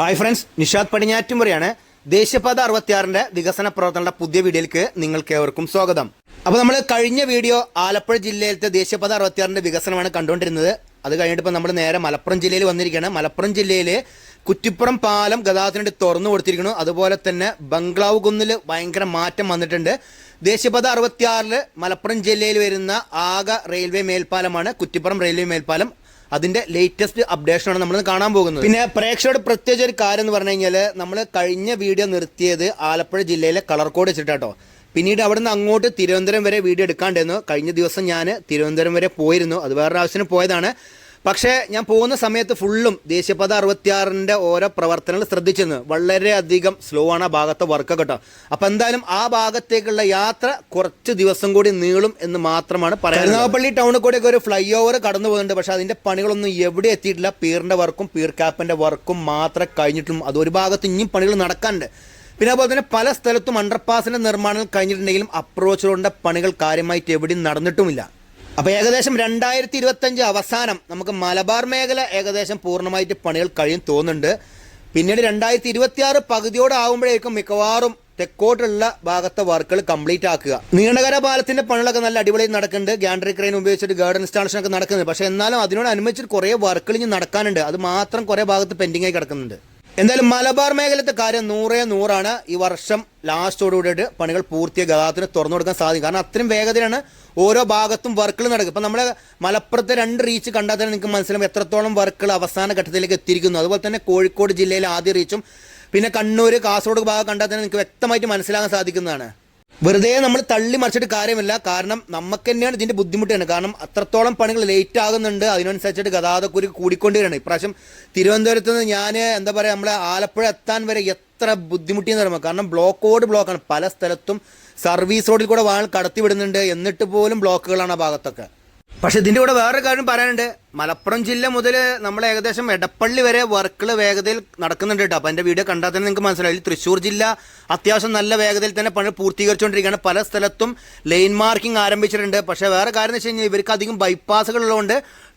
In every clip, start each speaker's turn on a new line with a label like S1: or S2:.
S1: Hi friends Nishad പടിഞ്ഞാറ്റുമുറയാണ് ദേശീയപാത അറുപത്തിയാറിന്റെ വികസന പ്രവർത്തനങ്ങളുടെ പുതിയ വീഡിയോയിലേക്ക് നിങ്ങൾക്ക് ഏവർക്കും സ്വാഗതം. അപ്പോൾ നമ്മൾ കഴിഞ്ഞ വീഡിയോ ആലപ്പുഴ ജില്ലയിലത്തെ ദേശീയപാത അറുപത്തിയാറിന്റെ വികസനമാണ് കണ്ടുകൊണ്ടിരുന്നത്. അത് കഴിഞ്ഞിട്ട് നമ്മൾ നേരെ മലപ്പുറം ജില്ലയിൽ വന്നിരിക്കുകയാണ്. മലപ്പുറം ജില്ലയിൽ കുറ്റിപ്പുറം പാലം ഗതാഗതത്തിന് വേണ്ടി തുറന്നു കൊടുത്തിരിക്കുന്നു. അതുപോലെ തന്നെ ബംഗ്ലാവ് കുന്നിൽ ഭയങ്കര മാറ്റം വന്നിട്ടുണ്ട്. ദേശീയപാത അറുപത്തിയാറിൽ മലപ്പുറം ജില്ലയിൽ വരുന്ന ആകെ റെയിൽവേ മേൽപ്പാലമാണ് കുറ്റിപ്പുറം റെയിൽവേ മേൽപ്പാലം. അതിന്റെ ലേറ്റസ്റ്റ് അപ്ഡേഷൻ ആണ് നമ്മൾ കാണാൻ പോകുന്നത്. പിന്നെ പ്രേക്ഷകരുടെ പ്രത്യേകിച്ച് ഒരു കാര്യം എന്ന് പറഞ്ഞു കഴിഞ്ഞാൽ നമ്മൾ കഴിഞ്ഞ വീഡിയോ നിർത്തിയത് ആലപ്പുഴ ജില്ലയിലെ കളർക്കോട് വെച്ചിട്ടാട്ടോ. പിന്നീട് അവിടുന്ന് അങ്ങോട്ട് തിരുവനന്തപുരം വരെ വീഡിയോ എടുക്കാണ്ടായിരുന്നു കഴിഞ്ഞ ദിവസം ഞാൻ തിരുവനന്തപുരം വരെ പോയിരുന്നു. അത് വേറൊരു ആവശ്യത്തിന് പോയതാണ്. പക്ഷേ ഞാൻ പോകുന്ന സമയത്ത് ഫുള്ളും ദേശീയപാത അറുപത്തിയാറിന്റെ ഓരോ പ്രവർത്തനങ്ങൾ ശ്രദ്ധിച്ചിരുന്നു. വളരെയധികം സ്ലോ ആണ് ആ ഭാഗത്തെ വർക്ക് കേട്ടോ അപ്പം എന്തായാലും ആ ഭാഗത്തേക്കുള്ള യാത്ര കുറച്ച് ദിവസം കൂടി നീളും എന്ന് മാത്രമാണ് പറയുന്നത് കരുനാഗപ്പള്ളി ടൗണിൽ കൂടെ ഒരു ഫ്ലൈ ഓവർ കടന്നു പോകുന്നുണ്ട്. പക്ഷേ അതിന്റെ പണികളൊന്നും എവിടെ എത്തിയിട്ടില്ല. പീറിന്റെ വർക്കും പീർ ക്യാപ്പിന്റെ വർക്കും മാത്രമേ കഴിഞ്ഞിട്ടും അത് ഒരു ഭാഗത്ത് ഇനിയും പണികൾ നടക്കാനുണ്ട്. പിന്നെ അതുപോലെ തന്നെ പല സ്ഥലത്തും അണ്ടർപാസിന്റെ നിർമ്മാണം കഴിഞ്ഞിട്ടുണ്ടെങ്കിലും അപ്രോച്ച് റോഡിന്റെ പണികൾ കാര്യമായിട്ട് എവിടെയും നടന്നിട്ടുമില്ല. അപ്പോൾ ഏകദേശം രണ്ടായിരത്തി ഇരുപത്തഞ്ച് അവസാനം നമുക്ക് മലബാർ മേഖല ഏകദേശം പൂർണമായിട്ട് പണികൾ കഴിയും തോന്നുന്നുണ്ട്. പിന്നീട് രണ്ടായിരത്തി ഇരുപത്തി ആറ് പകുതിയോടെ ആകുമ്പോഴേക്കും മിക്കവാറും തെക്കോട്ടുള്ള ഭാഗത്തെ വർക്കുകൾ കംപ്ലീറ്റ് ആക്കുക. നീണ്ടകര പാലത്തിന്റെ പണികളൊക്കെ നല്ല അടിപൊളിയായി നടക്കുന്നുണ്ട്. ഗാൻഡറി ക്രെയിൻ ഉപയോഗിച്ചിട്ട് ഗാർഡൻ ഇൻസ്റ്റാളേഷൻ ഒക്കെ നടക്കുന്നുണ്ട്. പക്ഷേ എന്നാലും അതിനോട് അനുബന്ധിച്ചിട്ട് കുറേ വർക്കുകൾ ഇനി നടക്കാനുണ്ട്. അത് മാത്രം കുറേ ഭാഗത്ത് പെൻഡിംഗ് ആയി കിടക്കുന്നുണ്ട്. എന്തായാലും മലബാർ മേഖലത്തെ കാര്യം നൂറേ നൂറാണ്. ഈ വർഷം ലാസ്റ്റോട് കൂടിയിട്ട് പണികൾ പൂർത്തിയ ഗതാഗതത്തിന് തുറന്നു കൊടുക്കാൻ സാധിക്കും. കാരണം അത്രയും വേഗത്തിലാണ് ഓരോ ഭാഗത്തും വർക്കുകൾ നടക്കും ഇപ്പം നമ്മുടെ മലപ്പുറത്തെ രണ്ട് റീച്ച് കണ്ടാൽ തന്നെ നിങ്ങൾക്ക് മനസ്സിലാവും എത്രത്തോളം വർക്കുകൾ അവസാന ഘട്ടത്തിലേക്ക് എത്തിയിരിക്കുന്നു. അതുപോലെ തന്നെ കോഴിക്കോട് ജില്ലയിലെ ആദ്യ റീച്ചും പിന്നെ കണ്ണൂർ കാസർഗോഡ് ഭാഗം കണ്ടാൽ തന്നെ നിങ്ങൾക്ക് വ്യക്തമായിട്ട് മനസ്സിലാക്കാൻ സാധിക്കുന്നതാണ്. വെറുതെ നമ്മൾ തള്ളി മറിച്ചിട്ട് കാര്യമില്ല. കാരണം നമുക്ക് തന്നെയാണ് ഇതിന്റെ ബുദ്ധിമുട്ട് തന്നെ. കാരണം അത്രത്തോളം പണികൾ ലേറ്റ് ആകുന്നുണ്ട്. അതിനനുസരിച്ചിട്ട് ഗതാഗതക്കുരുക്ക് കൂടിക്കൊണ്ടിരിക്കുകയാണ്. ഇപ്രാവശ്യം തിരുവനന്തപുരത്ത് നിന്ന് ഞാൻ എന്താ പറയുക നമ്മളെ ആലപ്പുഴ എത്താൻ വരെ എത്ര ബുദ്ധിമുട്ടിയെന്ന് പറയുമ്പോൾ കാരണം ബ്ലോക്കോട് ബ്ലോക്കാണ് പല സ്ഥലത്തും സർവീസ് റോഡിൽ കൂടെ വാഹനം കടത്തി വിടുന്നുണ്ട് എന്നിട്ട് പോലും ബ്ലോക്കുകളാണ് ആ ഭാഗത്തൊക്കെ. പക്ഷെ ഇതിന്റെ കൂടെ വേറൊരു കാര്യം പറയാനുണ്ട്. മലപ്പുറം ജില്ല മുതൽ നമ്മൾ ഏകദേശം എടപ്പള്ളി വരെ വർക്കുകൾ വേഗതയിൽ നടക്കുന്നുണ്ട് കേട്ടോ അപ്പോൾ എന്റെ വീഡിയോ കണ്ടാൽ തന്നെ നിങ്ങൾക്ക് മനസ്സിലായി തൃശ്ശൂർ ജില്ല അത്യാവശ്യം നല്ല വേഗതയിൽ തന്നെ പണി പൂർത്തീകരിച്ചുകൊണ്ടിരിക്കുകയാണ് പല സ്ഥലത്തും ലൈൻ മാർക്കിംഗ് ആരംഭിച്ചിട്ടുണ്ട്. പക്ഷേ വേറെ കാര്യം എന്ന് വെച്ച് കഴിഞ്ഞാൽ ഇവർക്ക് അധികം ബൈപ്പാസുകൾ ഉള്ളതുകൊണ്ട്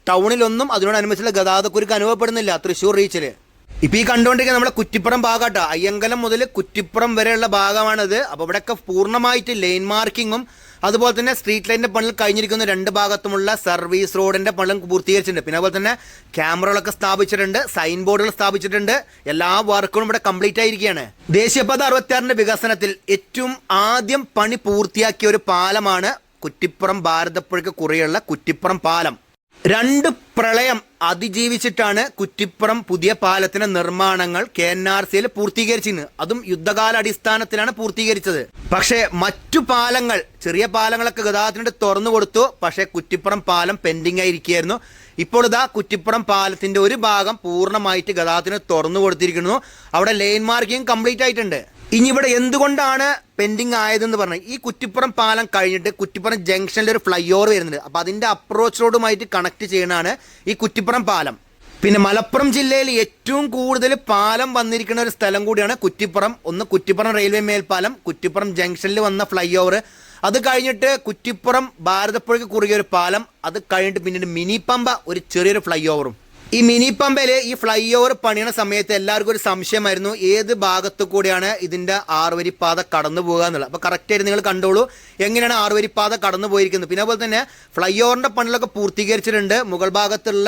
S1: ടൗണിലൊന്നും അതിനോടനുബന്ധിച്ചുള്ള ഗതാഗതക്കുരുക്ക് അനുഭവപ്പെടുന്നില്ല തൃശ്ശൂർ റീച്ചിൽ ഇപ്പം ഈ കണ്ടുകൊണ്ടിരിക്കുന്ന നമ്മുടെ കുറ്റിപ്പുറം ഭാഗമാട്ടോ അയ്യങ്കലം മുതൽ കുറ്റിപ്പുറം വരെയുള്ള ഭാഗമാണിത്. അപ്പോൾ ഇവിടെയൊക്കെ പൂർണമായിട്ട് ലൈൻ മാർക്കിങ്ങും അതുപോലെ തന്നെ സ്ട്രീറ്റ് ലൈനിന്റെ പണികൾ കഴിഞ്ഞിരിക്കുന്ന രണ്ട് ഭാഗത്തുമുള്ള സർവീസ് റോഡിന്റെ പണികളും പൂർത്തീകരിച്ചിട്ടുണ്ട്. പിന്നെ അതുപോലെ തന്നെ ക്യാമറകളൊക്കെ സ്ഥാപിച്ചിട്ടുണ്ട് സൈൻ ബോർഡുകൾ സ്ഥാപിച്ചിട്ടുണ്ട്. എല്ലാ വർക്കുകളും ഇവിടെ കംപ്ലീറ്റ് ആയിരിക്കുകയാണ്. ദേശീയപാത അറുപത്തിയാറിന്റെ വികസനത്തിൽ ഏറ്റവും ആദ്യം പണി പൂർത്തിയാക്കിയ ഒരു പാലമാണ് കുറ്റിപ്പുറം ഭാരതപ്പുഴയ്ക്ക് കുറയുള്ള കുറ്റിപ്പുറം പാലം. രണ്ട് പ്രളയം അതിജീവിച്ചിട്ടാണ് കുറ്റിപ്പുറം പുതിയ പാലത്തിന്റെ നിർമ്മാണങ്ങൾ കെ എൻ ആർ സിയിൽ പൂർത്തീകരിച്ചിരുന്നത്. അതും യുദ്ധകാല അടിസ്ഥാനത്തിലാണ് പൂർത്തീകരിച്ചത്. പക്ഷേ മറ്റു പാലങ്ങൾ ചെറിയ പാലങ്ങളൊക്കെ ഗതാഗതത്തിനുണ്ട് തുറന്നു കൊടുത്തു. പക്ഷേ കുറ്റിപ്പുറം പാലം പെൻഡിംഗ് ആയിരിക്കുകയായിരുന്നു. ഇപ്പോൾ ഇതാ കുറ്റിപ്പുറം പാലത്തിന്റെ ഒരു ഭാഗം പൂർണമായിട്ട് ഗതാഗതത്തിന് തുറന്നു കൊടുത്തിരിക്കുന്നു. അവിടെ ലൈൻ മാർക്കിംഗ് കംപ്ലീറ്റ് ആയിട്ടുണ്ട്. ഇനി ഇവിടെ എന്തുകൊണ്ടാണ് പെൻഡിങ് ആയതെന്ന് പറഞ്ഞാൽ ഈ കുറ്റിപ്പുറം പാലം കഴിഞ്ഞിട്ട് കുറ്റിപ്പുറം ജംഗ്ഷനിൽ ഒരു ഫ്ലൈ ഓവർ വരുന്നുണ്ട് അപ്പോൾ അതിന്റെ അപ്രോച്ച് റോഡുമായിട്ട് കണക്ട് ചെയ്യണതാണ് ഈ കുറ്റിപ്പുറം പാലം. പിന്നെ മലപ്പുറം ജില്ലയിൽ ഏറ്റവും കൂടുതൽ പാലം വന്നിരിക്കുന്ന ഒരു സ്ഥലം കൂടിയാണ് കുറ്റിപ്പുറം. ഒന്ന് കുറ്റിപ്പുറം റെയിൽവേ മേൽപ്പാലം കുറ്റിപ്പുറം ജംഗ്ഷനിൽ വന്ന ഫ്ലൈ ഓവർ അത് കഴിഞ്ഞിട്ട് കുറ്റിപ്പുറം ഭാരതപ്പുഴയ്ക്ക് കുറുകിയ ഒരു പാലം. അത് കഴിഞ്ഞിട്ട് പിന്നീട് മിനി പമ്പ ഒരു ചെറിയൊരു ഫ്ലൈ ഓവറും ഈ മിനി ഈ ഫ്ലൈ ഓവർ പണിയണ സമയത്ത് എല്ലാവർക്കും ഒരു സംശയമായിരുന്നു. ഏത് ഭാഗത്തു കൂടിയാണ് ഇതിന്റെ ആറുവരിപ്പാത കടന്നു പോകുക എന്നുള്ളത്? അപ്പോൾ കറക്റ്റായിട്ട് നിങ്ങൾ കണ്ടോളൂ. എങ്ങനെയാണ് ആറുവരിപ്പാത കടന്നു പോയിരിക്കുന്നത്? പിന്നെ അതുപോലെ തന്നെ ഫ്ലൈ ഓവറിന്റെ പണികളൊക്കെ പൂർത്തീകരിച്ചിട്ടുണ്ട്. മുഗൾ ഭാഗത്തുള്ള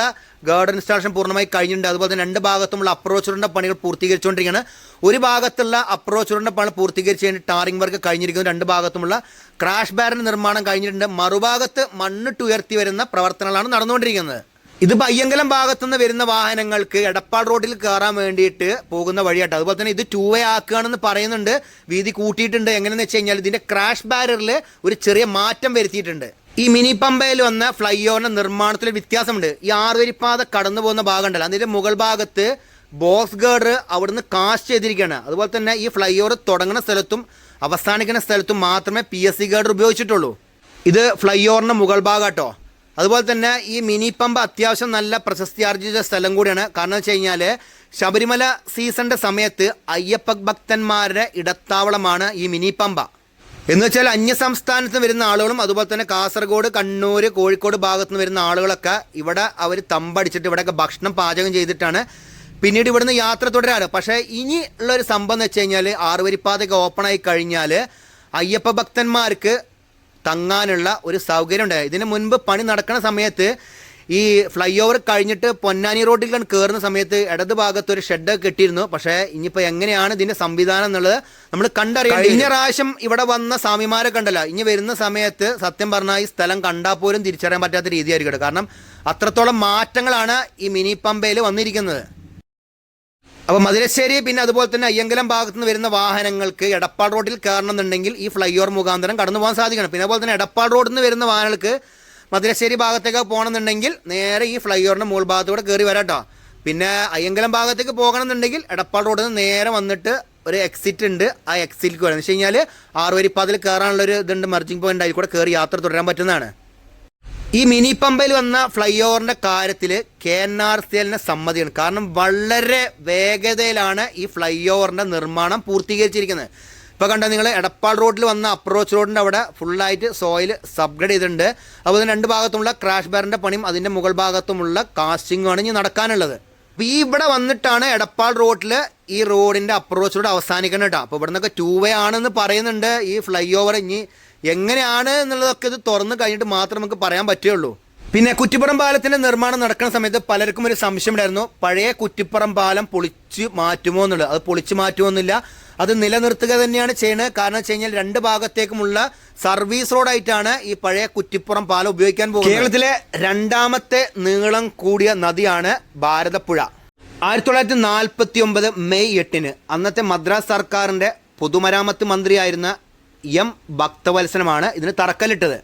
S1: ഗാർഡൻ ഇൻസ്റ്റാളേഷൻ പൂർണമായി കഴിഞ്ഞിട്ടുണ്ട്. അതുപോലെ തന്നെ രണ്ട് ഭാഗത്തുമുള്ള അപ്രോച്ച് റോഡിന്റെ പണികൾ പൂർത്തീകരിച്ചുകൊണ്ടിരിക്കുകയാണ്. ഒരു ഭാഗത്തുള്ള അപ്രോച്ച് റോഡിന്റെ പണി പൂർത്തീകരിച്ച് കഴിഞ്ഞ് ടാറിംഗ് വർക്ക് കഴിഞ്ഞിരിക്കുന്നു. രണ്ട് ഭാഗത്തുമുള്ള ക്രാഷ് ബാരിന്റെ നിർമ്മാണം കഴിഞ്ഞിട്ടുണ്ട്. മറുഭാഗത്ത് മണ്ണിട്ടുയർത്തി വരുന്ന പ്രവർത്തനങ്ങളാണ് നടന്നുകൊണ്ടിരിക്കുന്നത്. ഇത് പയ്യങ്കലം ഭാഗത്തുനിന്ന് വരുന്ന വാഹനങ്ങൾക്ക് എടപ്പാട് റോഡിൽ കയറാൻ വേണ്ടിയിട്ട് പോകുന്ന വഴിയാട്ടോ. അതുപോലെ തന്നെ ഇത് ടൂ വേ ആക്കുകയാണെന്ന് പറയുന്നുണ്ട്. വീതി കൂട്ടിയിട്ടുണ്ട്. എങ്ങനെയെന്ന് വെച്ച് കഴിഞ്ഞാൽ ഇതിന്റെ ക്രാഷ് ബാരറിൽ ഒരു ചെറിയ മാറ്റം വരുത്തിയിട്ടുണ്ട്. ഈ മിനി പമ്പയിൽ വന്ന ഫ്ലൈ ഓവറിന്റെ നിർമ്മാണത്തിൽ വ്യത്യാസമുണ്ട്. ഈ ആറുവരിപ്പാത കടന്നു പോകുന്ന ഭാഗം ഉണ്ടല്ലോ അതിന്റെ മുകൾ ഭാഗത്ത് ബോക്സ് ഗേർഡ് അവിടുന്ന് കാസ്റ്റ് ചെയ്തിരിക്കുകയാണ്. അതുപോലെ തന്നെ ഈ ഫ്ലൈ ഓവർ തുടങ്ങുന്ന സ്ഥലത്തും അവസാനിക്കുന്ന സ്ഥലത്തും മാത്രമേ പി എസ് സി ഗേർഡർ ഉപയോഗിച്ചിട്ടുള്ളൂ. ഇത് ഫ്ലൈ ഓവറിന്റെ മുകൾ ഭാഗം കേട്ടോ അതുപോലെ തന്നെ ഈ മിനി പമ്പ അത്യാവശ്യം നല്ല പ്രശസ്തി ആർജിച്ച സ്ഥലം കൂടിയാണ്. കാരണം വെച്ച് കഴിഞ്ഞാൽ ശബരിമല സീസണിന്റെ സമയത്ത് അയ്യപ്പ ഭക്തന്മാരുടെ ഇടത്താവളമാണ് ഈ മിനി പമ്പ. എന്ന് വെച്ചാൽ അന്യ സംസ്ഥാനത്ത് വരുന്ന ആളുകളും അതുപോലെ തന്നെ കാസർഗോഡ് കണ്ണൂർ കോഴിക്കോട് ഭാഗത്ത് നിന്ന് വരുന്ന ആളുകളൊക്കെ ഇവിടെ അവർ തമ്പടിച്ചിട്ട് ഇവിടെയൊക്കെ ഭക്ഷണം പാചകം ചെയ്തിട്ടാണ് പിന്നീട് ഇവിടുന്ന് യാത്ര തുടരാറ്. പക്ഷേ ഇനി ഉള്ളൊരു സംഭവം എന്ന് വെച്ച് കഴിഞ്ഞാൽ ആറുവരിപ്പാതയൊക്കെ ഓപ്പണായി കഴിഞ്ഞാൽ അയ്യപ്പ ഭക്തന്മാർക്ക് തങ്ങാനുള്ള ഒരു സൗകര്യം ഉണ്ടായത് ഇതിന് മുൻപ് പണി നടക്കുന്ന സമയത്ത് ഈ ഫ്ലൈ ഓവർ കഴിഞ്ഞിട്ട് പൊന്നാനി റോഡിലാണ് കയറുന്ന സമയത്ത് ഇടത് ഭാഗത്ത് ഒരു ഷെഡ് കെട്ടിയിരുന്നു. പക്ഷേ ഇനിയിപ്പോൾ എങ്ങനെയാണ് ഇതിന്റെ സംവിധാനം എന്നുള്ളത് നമ്മൾ കണ്ടറിയാം കഴിഞ്ഞ പ്രാവശ്യം ഇവിടെ വന്ന സ്വാമിമാരെ കണ്ടല്ല. ഇനി വരുന്ന സമയത്ത് സത്യം പറഞ്ഞാൽ ഈ സ്ഥലം കണ്ടാൽ പോലും തിരിച്ചറിയാൻ പറ്റാത്ത രീതിയായിരിക്കും കാരണം അത്രത്തോളം മാറ്റങ്ങളാണ് ഈ മിനി പമ്പയിൽ വന്നിരിക്കുന്നത്. അപ്പോൾ മധുരശ്ശേരി പിന്നെ അതുപോലെ തന്നെ അയ്യങ്കലം ഭാഗത്ത് നിന്ന് വരുന്ന വാഹനങ്ങൾക്ക് എടപ്പാട് റോഡിൽ കയറണമെന്നുണ്ടെങ്കിൽ ഈ ഫ്ലൈ ഓവർ മുഖാന്തരം കടന്നു പോകാൻ സാധിക്കണം. പിന്നെ അതുപോലെ തന്നെ എടപ്പാട് റോഡിൽ നിന്ന് വരുന്ന വാഹനങ്ങൾക്ക് മധുരശ്ശേരി ഭാഗത്തേക്ക് പോകണമെന്നുണ്ടെങ്കിൽ നേരെ ഈ ഫ്ലൈ ഓവറിന്റെ മുകൾ ഭാഗത്തൂടെ കയറി വരാട്ടോ പിന്നെ അയ്യങ്കലം ഭാഗത്തേക്ക് പോകണമെന്നുണ്ടെങ്കിൽ എടപ്പാട് റോഡിൽ നിന്ന് നേരെ വന്നിട്ട് ഒരു എക്സിറ്റ് ഉണ്ട്. ആ എക്സിറ്റിലേക്ക് വരാം. എന്ന് വെച്ച് കഴിഞ്ഞാൽ ആറുവരിപ്പാതിൽ കയറാനുള്ള ഒരു ഇതുണ്ട്. മർജിംഗ് പോയിന്റ് അതിൽ കൂടെ കയറി യാത്ര തുടരാൻ പറ്റുന്നതാണ്. ഈ മിനി പമ്പയിൽ വന്ന ഫ്ലൈ ഓവറിന്റെ കാര്യത്തിൽ കെ എൻ ആർ സി എല്ലിന് സമ്മതിയാണ്. കാരണം വളരെ വേഗതയിലാണ് ഈ ഫ്ലൈ ഓവറിന്റെ നിർമ്മാണം പൂർത്തീകരിച്ചിരിക്കുന്നത്. ഇപ്പോൾ കണ്ട നിങ്ങൾ എടപ്പാൾ റോഡിൽ വന്ന അപ്രോച്ച് റോഡിന്റെ അവിടെ ഫുള്ളായിട്ട് സോയിൽ സബ്ഗ്രേഡ് ചെയ്തിട്ടുണ്ട്. അതുപോലെ രണ്ട് ഭാഗത്തുമുള്ള ക്രാഷ് ബാറിന്റെ പണിയും അതിന്റെ മുകൾ ഭാഗത്തുമുള്ള കാസ്റ്റിങ്ങുമാണ് ഇനി നടക്കാനുള്ളത്. അപ്പോൾ ഈ ഇവിടെ വന്നിട്ടാണ് എടപ്പാൾ റോഡിൽ ഈ റോഡിന്റെ അപ്രോച്ച് റോഡ് അവസാനിക്കുന്നത് കേട്ടോ. അപ്പോൾ ഇവിടെ നിന്നൊക്കെ ടൂ വേ ആണെന്ന് പറയുന്നുണ്ട് ഈ ഫ്ലൈ ഓവർ ഇനി എങ്ങനെയാണ് എന്നുള്ളതൊക്കെ ഇത് തുറന്നു കഴിഞ്ഞിട്ട് മാത്രം നമുക്ക് പറയാൻ പറ്റുകയുള്ളൂ. പിന്നെ കുറ്റിപ്പുറം പാലത്തിന്റെ നിർമ്മാണം നടക്കുന്ന സമയത്ത് പലർക്കും ഒരു സംശയം ഉണ്ടായിരുന്നു പഴയ കുറ്റിപ്പുറം പാലം പൊളിച്ചു മാറ്റുമോ എന്നുള്ളത്. അത് പൊളിച്ച് മാറ്റുമോന്നില്ല അത് നിലനിർത്തുക തന്നെയാണ് ചെയ്യുന്നത്. കാരണം വെച്ച് കഴിഞ്ഞാൽ രണ്ട് ഭാഗത്തേക്കുമുള്ള സർവീസ് റോഡായിട്ടാണ് ഈ പഴയ കുറ്റിപ്പുറം പാലം ഉപയോഗിക്കാൻ പോകുന്നത്. കേരളത്തിലെ രണ്ടാമത്തെ നീളം കൂടിയ നദിയാണ് ഭാരതപ്പുഴ. ആയിരത്തി തൊള്ളായിരത്തി നാൽപ്പത്തി ഒമ്പത് മെയ് എട്ടിന് അന്നത്തെ മദ്രാസ് സർക്കാരിന്റെ പൊതുമരാമത്ത് മന്ത്രിയായിരുന്ന എം ഭക്തവത്സനമാണ് ഇതിന് തറക്കല്ലിട്ടത്.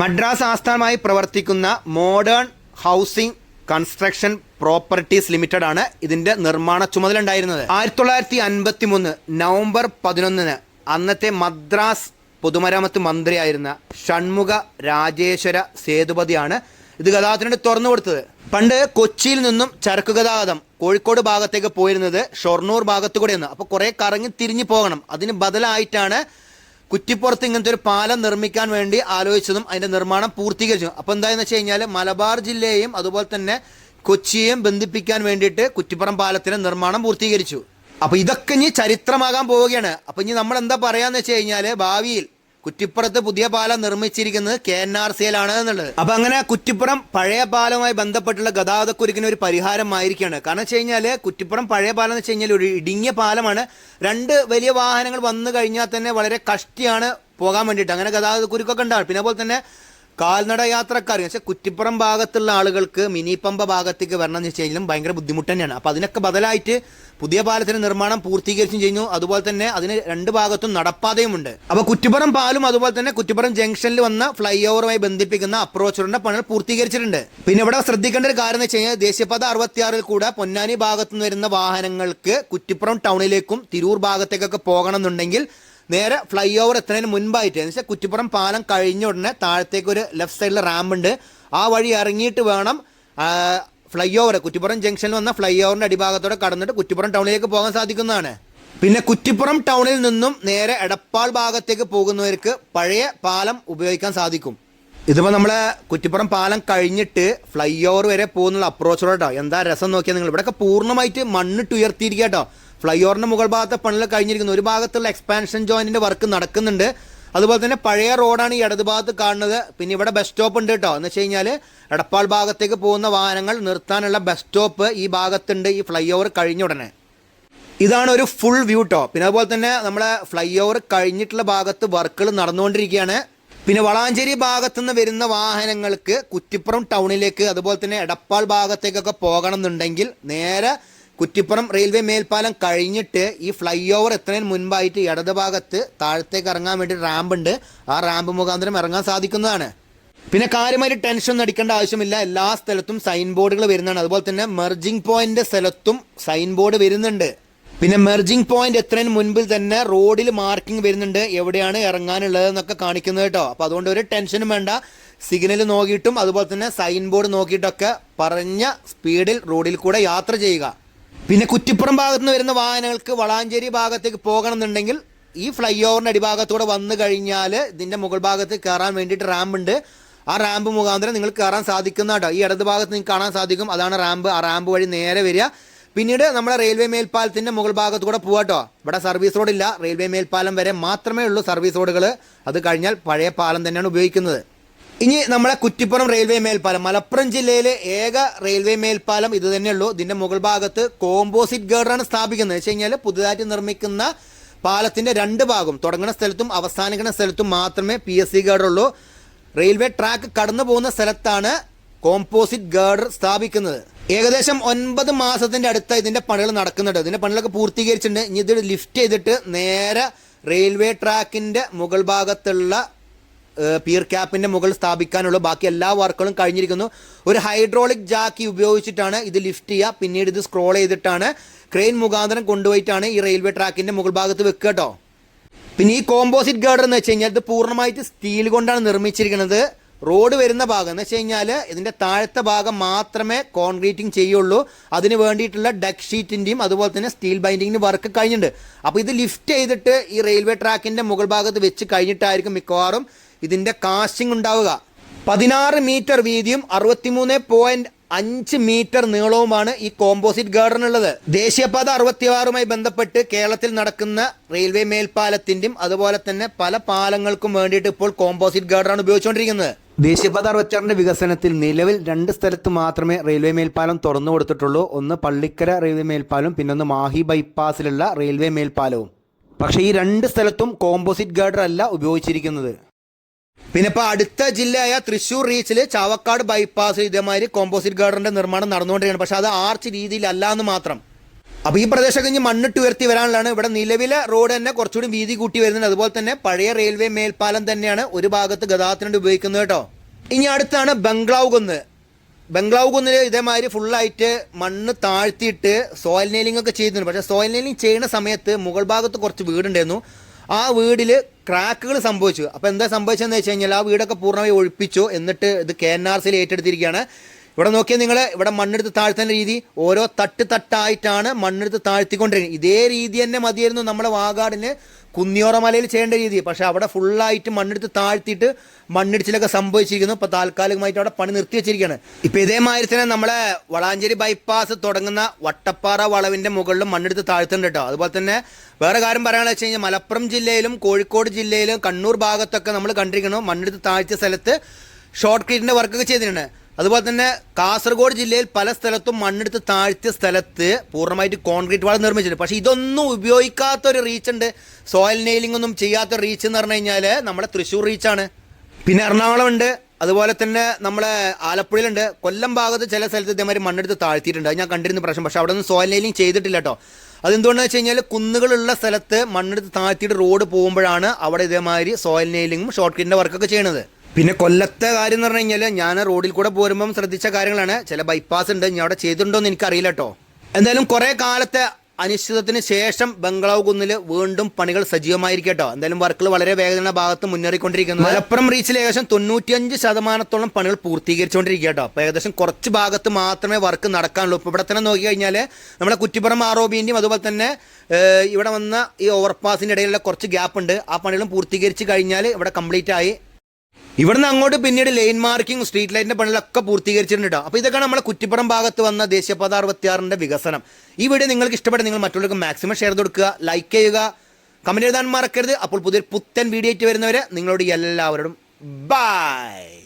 S1: മദ്രാസ് ആസ്ഥാനമായി പ്രവർത്തിക്കുന്ന modern housing construction properties limited ആണ് ഇതിന്റെ നിർമ്മാണ ചുമതല ഉണ്ടായിരുന്നത് ആയിരത്തി തൊള്ളായിരത്തി അൻപത്തി മൂന്ന് നവംബർ പതിനൊന്നിന് അന്നത്തെ മദ്രാസ് പൊതുമരാമത്ത് മന്ത്രിയായിരുന്ന ഷൺമുഖ രാജേശ്വര സേതുപതിയാണ് ഇത് ഗതാഗതത്തിനുണ്ട് തുറന്നു കൊടുത്തത്. പണ്ട് കൊച്ചിയിൽ നിന്നും ചരക്ക് ഗതാഗതം കോഴിക്കോട് ഭാഗത്തേക്ക് പോയിരുന്നത് ഷൊർണൂർ ഭാഗത്തു കൂടെയാണ് അപ്പോൾ കുറേ കറങ്ങി തിരിഞ്ഞു പോകണം. അതിന് ബദലായിട്ടാണ് കുറ്റിപ്പുറത്ത് ഇങ്ങനത്തെ ഒരു പാലം നിർമ്മിക്കാൻ വേണ്ടി ആലോചിച്ചതും അതിന്റെ നിർമ്മാണം പൂർത്തീകരിച്ചു അപ്പോൾ എന്തായെന്ന് വെച്ച് കഴിഞ്ഞാൽ മലബാർ ജില്ലയെയും അതുപോലെ തന്നെ കൊച്ചിയെയും ബന്ധിപ്പിക്കാൻ വേണ്ടിയിട്ട് കുറ്റിപ്പുറം പാലത്തിന്റെ നിർമ്മാണം പൂർത്തീകരിച്ചു. അപ്പോൾ ഇതൊക്കെ ഇനി ചരിത്രമാകാൻ പോവുകയാണ്. അപ്പോൾ ഇനി നമ്മൾ എന്താ പറയാന്ന് വെച്ച് കഴിഞ്ഞാൽ ഭാവിയിൽ കുറ്റിപ്പുറത്ത് പുതിയ പാലം നിർമ്മിച്ചിരിക്കുന്നത് കെ എൻ ആർ സി ആണ് എന്നുള്ളത്. അപ്പൊ അങ്ങനെ കുറ്റിപ്പുറം പഴയ പാലവുമായി ബന്ധപ്പെട്ടുള്ള ഗതാഗതക്കുരുക്കിന് ഒരു പരിഹാരമായിരിക്കുകയാണ്. കാരണം വെച്ച് കുറ്റിപ്പുറം പഴയ പാലം എന്ന് വെച്ച് കഴിഞ്ഞാൽ ഒരു ഇടുങ്ങിയ പാലമാണ്. രണ്ട് വലിയ വാഹനങ്ങൾ വന്നു കഴിഞ്ഞാൽ തന്നെ വളരെ കഷ്ടിയാണ് പോകാൻ വേണ്ടിയിട്ട്. അങ്ങനെ ഗതാഗത കുരുക്കൊക്കെ ഉണ്ടാവും പിന്നെ അതുപോലെ തന്നെ കാൽനട യാത്രക്കാർ വെച്ചാൽ കുറ്റിപ്പുറം ഭാഗത്തുള്ള ആളുകൾക്ക് മിനി പമ്പ ഭാഗത്തേക്ക് വരണം എന്ന് വെച്ച് കഴിഞ്ഞാലും ഭയങ്കര ബുദ്ധിമുട്ട് തന്നെയാണ്. അപ്പോൾ അതിനൊക്കെ ബദലായിട്ട് പുതിയ പാലത്തിന്റെ നിർമ്മാണം പൂർത്തീകരിച്ചും ചെയ്യുന്നു. അതുപോലെ തന്നെ അതിന് രണ്ട് ഭാഗത്തും നടപ്പാതയുമുണ്ട്. അപ്പോൾ കുറ്റിപ്പുറം പാലും അതുപോലെ തന്നെ കുറ്റിപ്പുറം ജംഗ്ഷനിൽ വന്ന ഫ്ലൈ ഓവറുമായി ബന്ധിപ്പിക്കുന്ന അപ്രോച്ച് റോഡിന്റെ പണികൾ പൂർത്തീകരിച്ചിട്ടുണ്ട്. പിന്നെ ഇവിടെ ശ്രദ്ധിക്കേണ്ട ഒരു കാര്യം എന്ന് വെച്ച് കഴിഞ്ഞാൽ ദേശീയപാത അറുപത്തിയാറിൽ കൂടെ പൊന്നാനി ഭാഗത്തുനിന്ന് വരുന്ന വാഹനങ്ങൾക്ക് കുറ്റിപ്പുറം ടൗണിലേക്കും തിരൂർ ഭാഗത്തേക്കൊക്കെ പോകണം എന്നുണ്ടെങ്കിൽ നേരെ ഫ്ലൈ ഓവർ എത്തുന്നതിന് മുൻപായിട്ട് എന്ന് വെച്ചാൽ കുറ്റിപ്പുറം പാലം കഴിഞ്ഞ ഉടനെ താഴത്തേക്ക് ഒരു ലെഫ്റ്റ് സൈഡിൽ റാമ്പ് ഉണ്ട്. ആ വഴി ഇറങ്ങിയിട്ട് വേണം ഫ്ലൈ ഓവർ കുറ്റിപ്പുറം ജംഗ്ഷനിൽ വന്ന ഫ്ലൈ ഓവറിന്റെ അടിഭാഗത്തോടെ കടന്നിട്ട് കുറ്റിപ്പുറം ടൗണിലേക്ക് പോകാൻ സാധിക്കുന്നതാണ്. പിന്നെ കുറ്റിപ്പുറം ടൗണിൽ നിന്നും നേരെ എടപ്പാൾ ഭാഗത്തേക്ക് പോകുന്നവർക്ക് പഴയ പാലം ഉപയോഗിക്കാൻ സാധിക്കും. ഇതിപ്പോൾ നമ്മൾ കുറ്റിപ്പുറം പാലം കഴിഞ്ഞിട്ട് ഫ്ലൈ ഓവർ വരെ പോകുന്നുള്ള അപ്രോച്ച് റോഡോ എന്താ രസം നോക്കിയാൽ നിങ്ങൾ? ഇവിടെയൊക്കെ പൂർണമായിട്ട് മണ്ണിട്ട് ഉയർത്തിയിരിക്കുക കേട്ടോ ഫ്ലൈ ഓവറിന്റെ മുകൾ ഭാഗത്തെ പണികൾ കഴിഞ്ഞിരിക്കുന്നു. ഒരു ഭാഗത്തുള്ള എക്സ്പാൻഷൻ ജോയിന്റിന്റെ വർക്ക് നടക്കുന്നുണ്ട്. അതുപോലെ തന്നെ പഴയ റോഡാണ് ഈ ഇടത് ഭാഗത്ത് കാണുന്നത്. പിന്നെ ഇവിടെ ബസ് സ്റ്റോപ്പ് ഉണ്ട് കേട്ടോ എന്ന് വെച്ച് കഴിഞ്ഞാൽ എടപ്പാൾ ഭാഗത്തേക്ക് പോകുന്ന വാഹനങ്ങൾ നിർത്താനുള്ള ബസ് സ്റ്റോപ്പ് ഈ ഭാഗത്തുണ്ട് ഈ ഫ്ലൈ ഓവർ കഴിഞ്ഞ ഉടനെ. ഇതാണ് ഒരു ഫുൾ വ്യൂ ടോ പിന്നെ അതുപോലെ തന്നെ നമ്മളെ ഫ്ലൈ ഓവർ കഴിഞ്ഞിട്ടുള്ള ഭാഗത്ത് വർക്കുകൾ നടന്നുകൊണ്ടിരിക്കുകയാണ്. പിന്നെ വളാഞ്ചേരി ഭാഗത്തു നിന്ന് വരുന്ന വാഹനങ്ങൾക്ക് കുറ്റിപ്പുറം ടൗണിലേക്ക് അതുപോലെ തന്നെ എടപ്പാൾ ഭാഗത്തേക്കൊക്കെ പോകണം എന്നുണ്ടെങ്കിൽ നേരെ കുറ്റിപ്പുറം റെയിൽവേ മേൽപ്പാലം കഴിഞ്ഞിട്ട് ഈ ഫ്ലൈ ഓവർ എത്തുന്നതിന് മുൻപായിട്ട് ഇടത് ഭാഗത്ത് താഴത്തേക്ക് ഇറങ്ങാൻ വേണ്ടി റാമ്പ് ഉണ്ട് ആ റാമ്പ് മുഖാന്തരം ഇറങ്ങാൻ സാധിക്കുന്നതാണ്. പിന്നെ കാര്യമായിട്ട് ടെൻഷൻ ഒന്നും അടിക്കേണ്ട ആവശ്യമില്ല. എല്ലാ സ്ഥലത്തും സൈൻ ബോർഡുകൾ വരുന്നതാണ്. അതുപോലെ തന്നെ മെർജിംഗ് പോയിന്റ് സ്ഥലത്തും സൈൻ ബോർഡ് വരുന്നുണ്ട്. പിന്നെ മെർജിംഗ് പോയിന്റ് എത്രയും മുൻപിൽ തന്നെ റോഡിൽ മാർക്കിംഗ് വരുന്നുണ്ട്. എവിടെയാണ് ഇറങ്ങാനുള്ളത് എന്നൊക്കെ കാണിക്കുന്നത് കേട്ടോ. അപ്പോൾ അതുകൊണ്ട് ഒരു ടെൻഷനും വേണ്ട. സിഗ്നൽ നോക്കിയിട്ടും അതുപോലെ തന്നെ സൈൻ ബോർഡ് നോക്കിയിട്ടൊക്കെ പറഞ്ഞ സ്പീഡിൽ റോഡിൽ കൂടെ യാത്ര ചെയ്യുക. പിന്നെ കുറ്റിപ്പുറം ഭാഗത്ത് നിന്ന് വരുന്ന വാഹനങ്ങൾക്ക് വളാഞ്ചേരി ഭാഗത്തേക്ക് പോകണമെന്നുണ്ടെങ്കിൽ ഈ ഫ്ലൈ ഓവറിന്റെ അടിഭാഗത്തൂടെ വന്നു കഴിഞ്ഞാൽ ഇതിന്റെ മുകൾ ഭാഗത്ത് കയറാൻ വേണ്ടിയിട്ട് റാമ്പ് ഉണ്ട് ആ റാമ്പ് മുഖാന്തരം നിങ്ങൾ കയറാൻ സാധിക്കുന്ന കേട്ടോ. ഈ ഇടത് ഭാഗത്ത് നിങ്ങൾക്ക് കാണാൻ സാധിക്കും. അതാണ് റാമ്പ്. ആ റാമ്പ് വഴി നേരെ വരിക. പിന്നീട് നമ്മുടെ റെയിൽവേ മേൽപ്പാലത്തിന്റെ മുകൾ ഭാഗത്ത് കൂടെ പോവാട്ടോ ഇവിടെ സർവീസ് റോഡ് ഇല്ല റെയിൽവേ മേൽപ്പാലം വരെ മാത്രമേ ഉള്ളൂ സർവീസ് റോഡുകൾ അത് കഴിഞ്ഞാൽ പഴയ പാലം തന്നെയാണ് ഉപയോഗിക്കുന്നത്. ഇനി നമ്മളെ കുറ്റിപ്പുറം റെയിൽവേ മേൽപ്പാലം. മലപ്പുറം ജില്ലയിലെ ഏക റെയിൽവേ മേൽപ്പാലം ഇത് തന്നെയുള്ളൂ. ഇതിന്റെ മുകൾ ഭാഗത്ത് കോമ്പോസിറ്റ് ഗേർഡറാണ് സ്ഥാപിക്കുന്നത്. വെച്ച് കഴിഞ്ഞാൽ പുതുതായിട്ട് നിർമ്മിക്കുന്ന പാലത്തിന്റെ രണ്ട് ഭാഗം തുടങ്ങുന്ന സ്ഥലത്തും അവസാനിക്കുന്ന സ്ഥലത്തും മാത്രമേ P S C railway track കടന്നു പോകുന്ന സ്ഥലത്താണ് കോമ്പോസിറ്റ് ഗേർഡർ സ്ഥാപിക്കുന്നത്. ഏകദേശം ഒൻപത് മാസത്തിന്റെ അടുത്ത ഇതിന്റെ പണികൾ നടക്കുന്നുണ്ട് ഇതിന്റെ പണികളൊക്കെ പൂർത്തീകരിച്ചിട്ടുണ്ട്. ഇനി ഇത് ലിഫ്റ്റ് ചെയ്തിട്ട് നേരെ റെയിൽവേ ട്രാക്കിന്റെ മുകൾ ഭാഗത്തുള്ള പിയർ ക്യാപ്പിന്റെ മുകളിൽ സ്ഥാപിക്കാനുള്ള ബാക്കി എല്ലാ വർക്കുകളും കഴിഞ്ഞിരിക്കുന്നു. ഒരു ഹൈഡ്രോളിക് ജാക്കി ഉപയോഗിച്ചിട്ടാണ് ഇത് ലിഫ്റ്റ് ചെയ്യുക. പിന്നീട് ഇത് സ്ക്രോൾ ചെയ്തിട്ടാണ് ക്രെയിൻ മുഖാന്തരം കൊണ്ടുപോയിട്ടാണ് ഈ റെയിൽവേ ട്രാക്കിന്റെ മുകൾ ഭാഗത്ത് വെക്കുക കേട്ടോ പിന്നെ ഈ കോമ്പോസിറ്റ് ഗാർഡർ എന്ന് വെച്ച് കഴിഞ്ഞാൽ ഇത് പൂർണമായിട്ട് സ്റ്റീൽ കൊണ്ടാണ് നിർമ്മിച്ചിരിക്കുന്നത്. റോഡ് വരുന്ന ഭാഗം എന്ന് വെച്ച് കഴിഞ്ഞാൽ ഇതിന്റെ താഴത്തെ ഭാഗം മാത്രമേ കോൺക്രീറ്റിംഗ് ചെയ്യുള്ളൂ. അതിന് വേണ്ടിയിട്ടുള്ള ഡക്ക് ഷീറ്റിന്റെയും അതുപോലെ തന്നെ സ്റ്റീൽ ബൈൻഡിങ്ങിന് വർക്ക് കഴിഞ്ഞിട്ടുണ്ട്. അപ്പോൾ ഇത് ലിഫ്റ്റ് ചെയ്തിട്ട് ഈ റെയിൽവേ ട്രാക്കിന്റെ മുകൾ ഭാഗത്ത് വെച്ച് കഴിഞ്ഞിട്ടായിരിക്കും മിക്കവാറും ഇതിന്റെ കാസ്റ്റിംഗ് ഉണ്ടാവുക. പതിനാറ് മീറ്റർ വീതിയും അറുപത്തിമൂന്ന് പോയിന്റ് അഞ്ച് മീറ്റർ നീളവുമാണ് ഈ കോമ്പോസിറ്റ് ഗാർഡൻ ഉള്ളത്. ദേശീയപാത അറുപത്തിയാറുമായി ബന്ധപ്പെട്ട് കേരളത്തിൽ നടക്കുന്ന റെയിൽവേ മേൽപ്പാലത്തിന്റെയും അതുപോലെ തന്നെ പല പാലങ്ങൾക്കും വേണ്ടിയിട്ട് ഇപ്പോൾ കോമ്പോസിറ്റ് ഗാർഡനാണ് ഉപയോഗിച്ചുകൊണ്ടിരിക്കുന്നത്. ദേശീയപാത അറുപത്തിയാറിന്റെ വികസനത്തിൽ നിലവിൽ രണ്ട് സ്ഥലത്ത് മാത്രമേ റെയിൽവേ മേൽപ്പാലം തുറന്നു കൊടുത്തിട്ടുള്ളൂ. ഒന്ന് പള്ളിക്കര റെയിൽവേ മേൽപ്പാലം പിന്നൊന്ന് മാഹി ബൈപ്പാസിലുള്ള റെയിൽവേ മേൽപ്പാലവും. പക്ഷേ ഈ രണ്ട് സ്ഥലത്തും കോമ്പോസിറ്റ് ഗാർഡർ അല്ല ഉപയോഗിച്ചിരിക്കുന്നത്. പിന്നെ ഇപ്പൊ അടുത്ത ജില്ലയായ തൃശൂർ റീച്ചിൽ ചാവക്കാട് ബൈപ്പാസ് ഇതേമാതിരി കോമ്പോസിറ്റ് ഗാർഡന്റെ നിർമ്മാണം നടന്നുകൊണ്ടിരിക്കുകയാണ്. പക്ഷെ അത് ആർച്ച് രീതിയിലല്ല എന്ന് മാത്രം. അപ്പൊ ഈ പ്രദേശം കഴിഞ്ഞ് മണ്ണിട്ട് ഉയർത്തി വരാനുള്ളതാണ്. ഇവിടെ നിലവിലെ റോഡ് തന്നെ കുറച്ചുകൂടി വീതി കൂട്ടി വരുന്നുണ്ട്. അതുപോലെ തന്നെ പഴയ റെയിൽവേ മേൽപ്പാലം തന്നെയാണ് ഒരു ഭാഗത്ത് ഗതാഗതത്തിന് ഉപയോഗിക്കുന്നത് കേട്ടോ. ഇനി അടുത്താണ് ബംഗ്ലാവ് കുന്ന്. ബംഗ്ലാവ് കുന്നിൽ ഇതേമാതിരി ഫുള്ളായിട്ട് മണ്ണ് താഴ്ത്തിയിട്ട് സോയിൽ നെയിലിംഗ് ഒക്കെ ചെയ്യുന്നുണ്ട് പക്ഷെ സോയിൽ നെയിലിംഗ് ചെയ്യുന്ന സമയത്ത് മുകൾ ഭാഗത്ത് കുറച്ച് വീടുണ്ടായിരുന്നു. ആ വീടിൽ ക്രാക്കുകൾ സംഭവിച്ചു. അപ്പോൾ എന്താ സംഭവിച്ചതെന്ന് വെച്ച് കഴിഞ്ഞാൽ ആ വീടൊക്കെ പൂർണമായി ഒഴിപ്പിച്ചു എന്നിട്ട് ഇത് കെ എൻ ആർ സിയിൽ ഏറ്റെടുത്തിരിക്കുകയാണ്. ഇവിടെ നോക്കിയാൽ നിങ്ങൾ ഇവിടെ മണ്ണെടുത്ത് താഴ്ത്തുന്ന രീതി ഓരോ തട്ട് തട്ടായിട്ടാണ് മണ്ണെടുത്ത് താഴ്ത്തിക്കൊണ്ടിരിക്കുന്നത്. ഇതേ രീതി തന്നെ മതിയായിരുന്നു നമ്മുടെ വാഗാടിന് കുന്നിയോറ മലയിൽ ചെയ്യേണ്ട രീതി. പക്ഷേ അവിടെ ഫുള്ളായിട്ട് മണ്ണെടുത്ത് താഴ്ത്തിയിട്ട് മണ്ണിടിച്ചിലൊക്കെ സംഭവിച്ചിരിക്കുന്നു. ഇപ്പോൾ താൽക്കാലികമായിട്ട് അവിടെ പണി നിർത്തി വെച്ചിരിക്കുകയാണ്. ഇപ്പോൾ ഇതേമാതിരി തന്നെ നമ്മളെ വളാഞ്ചേരി ബൈപ്പാസ് തുടങ്ങുന്ന വട്ടപ്പാറ വളവിന്റെ മുകളിലും മണ്ണെടുത്ത് താഴ്ത്തുന്നുണ്ട് കേട്ടോ. അതുപോലെ തന്നെ വേറെ കാര്യം പറയാനുള്ള വെച്ച് കഴിഞ്ഞാൽ മലപ്പുറം ജില്ലയിലും കോഴിക്കോട് ജില്ലയിലും കണ്ണൂർ ഭാഗത്തൊക്കെ നമ്മൾ കണ്ടിരിക്കണം മണ്ണെടുത്ത് താഴ്ത്തിയ സ്ഥലത്ത് ഷോർട്ട് ക്രീറ്റിന്റെ വർക്കൊക്കെ ചെയ്തിട്ടുണ്ട്. അതുപോലെ തന്നെ കാസർഗോഡ് ജില്ലയിൽ പല സ്ഥലത്തും മണ്ണെടുത്ത് താഴ്ത്തിയ സ്ഥലത്ത് പൂർണമായിട്ട് കോൺക്രീറ്റ് വാൾ നിർമ്മിച്ചിട്ടുണ്ട്. പക്ഷേ ഇതൊന്നും ഉപയോഗിക്കാത്ത ഒരു റീച്ച് ഉണ്ട്. സോയിൽ നെയിലിംഗ് ഒന്നും ചെയ്യാത്ത റീച്ച് എന്ന് പറഞ്ഞു കഴിഞ്ഞാൽ നമ്മുടെ തൃശ്ശൂർ റീച്ചാണ് പിന്നെ എറണാകുളം ഉണ്ട് അതുപോലെ തന്നെ നമ്മളെ ആലപ്പുഴയിലുണ്ട്. കൊല്ലം ഭാഗത്ത് ചില സ്ഥലത്ത് ഇതേമാതിരി മണ്ണെടുത്ത് താഴ്ത്തിയിട്ടുണ്ട്. അത് ഞാൻ കണ്ടിരുന്ന പ്രശ്നം. പക്ഷേ അവിടെ ഒന്നും സോയിൽ നെയിലിംഗ് ചെയ്തിട്ടില്ല കേട്ടോ. അതെന്തുകൊണ്ടെന്ന് വെച്ച് കഴിഞ്ഞാൽ കുന്നുകളുള്ള സ്ഥലത്ത് മണ്ണെടുത്ത് താഴ്ത്തിയിട്ട് റോഡ് പോകുമ്പോഴാണ് അവിടെ ഇതേമാതിരി സോയിൽ നെയിലിംഗും ഷോർട്ട് കിറ്റിന്റെ വർക്കൊക്കെ ചെയ്യണത് പിന്നെ കൊല്ലത്തെ കാര്യം എന്ന് പറഞ്ഞു കഴിഞ്ഞാൽ ഞാൻ റോഡിൽ കൂടെ പോരുമ്പം ശ്രദ്ധിച്ച കാര്യങ്ങളാണ്. ചില ബൈപ്പാസ് ഉണ്ട്. ഞാൻ അവിടെ ചെയ്തിട്ടുണ്ടോ എന്ന് എനിക്കറിയില്ല കേട്ടോ. എന്തായാലും കുറേ കാലത്തെ അനിശ്ചിതത്തിന് ശേഷം ബംഗ്ലാവ് കുന്നിൽ വീണ്ടും പണികൾ സജീവമായിരിക്കട്ടോ എന്തായാലും വർക്കുകൾ വളരെ വേഗതയുടെ ഭാഗത്ത് മുന്നേറിക്കൊണ്ടിരിക്കുന്നു മലപ്പുറം റീച്ചിൽ ഏകദേശം തൊണ്ണൂറ്റിയഞ്ച് ശതമാനത്തോളം പണികൾ പൂർത്തീകരിച്ചുകൊണ്ടിരിക്കുക കേട്ടോ. അപ്പോൾ ഏകദേശം കുറച്ച് ഭാഗത്ത് മാത്രമേ വർക്ക് നടക്കാനുള്ളൂ. ഇപ്പോൾ ഇവിടെ തന്നെ നോക്കി കഴിഞ്ഞാൽ നമ്മുടെ കുറ്റിപ്പുറം ആർ അതുപോലെ തന്നെ ഇവിടെ വന്ന ഈ ഓവർപാസിന്റെ ഇടയിലുള്ള കുറച്ച് ഗ്യാപ്പ് ഉണ്ട്. ആ പണികളും പൂർത്തീകരിച്ച് കഴിഞ്ഞാൽ ഇവിടെ കംപ്ലീറ്റ് ആയി. ഇവിടുന്ന് അങ്ങോട്ട് പിന്നീട് ലൈൻ മാർക്കിംഗ് സ്ട്രീറ്റ് ലൈറ്റിന്റെ പണികളൊക്കെ പൂർത്തീകരിച്ചിട്ടുണ്ട് കേട്ടോ അപ്പോൾ ഇതൊക്കെയാണ് നമ്മുടെ കുറ്റിപ്പുറം ഭാഗത്ത് വന്ന ദേശീയപാത അറുപത്തിയാറിന്റെ വികസനം. ഈ വീഡിയോ നിങ്ങൾക്ക് ഇഷ്ടപ്പെട്ട നിങ്ങൾ മറ്റുള്ളവർക്ക് മാക്സിമം ഷെയർ കൊടുക്കുക ലൈക്ക് ചെയ്യുക കമന്റ് എഴുതാൻ മറക്കരുത്. അപ്പോൾ പുതിയൊരു പുത്തൻ വീഡിയോ ആയിട്ട് വരുന്നവരെ നിങ്ങളോട് എല്ലാവരോടും ബൈ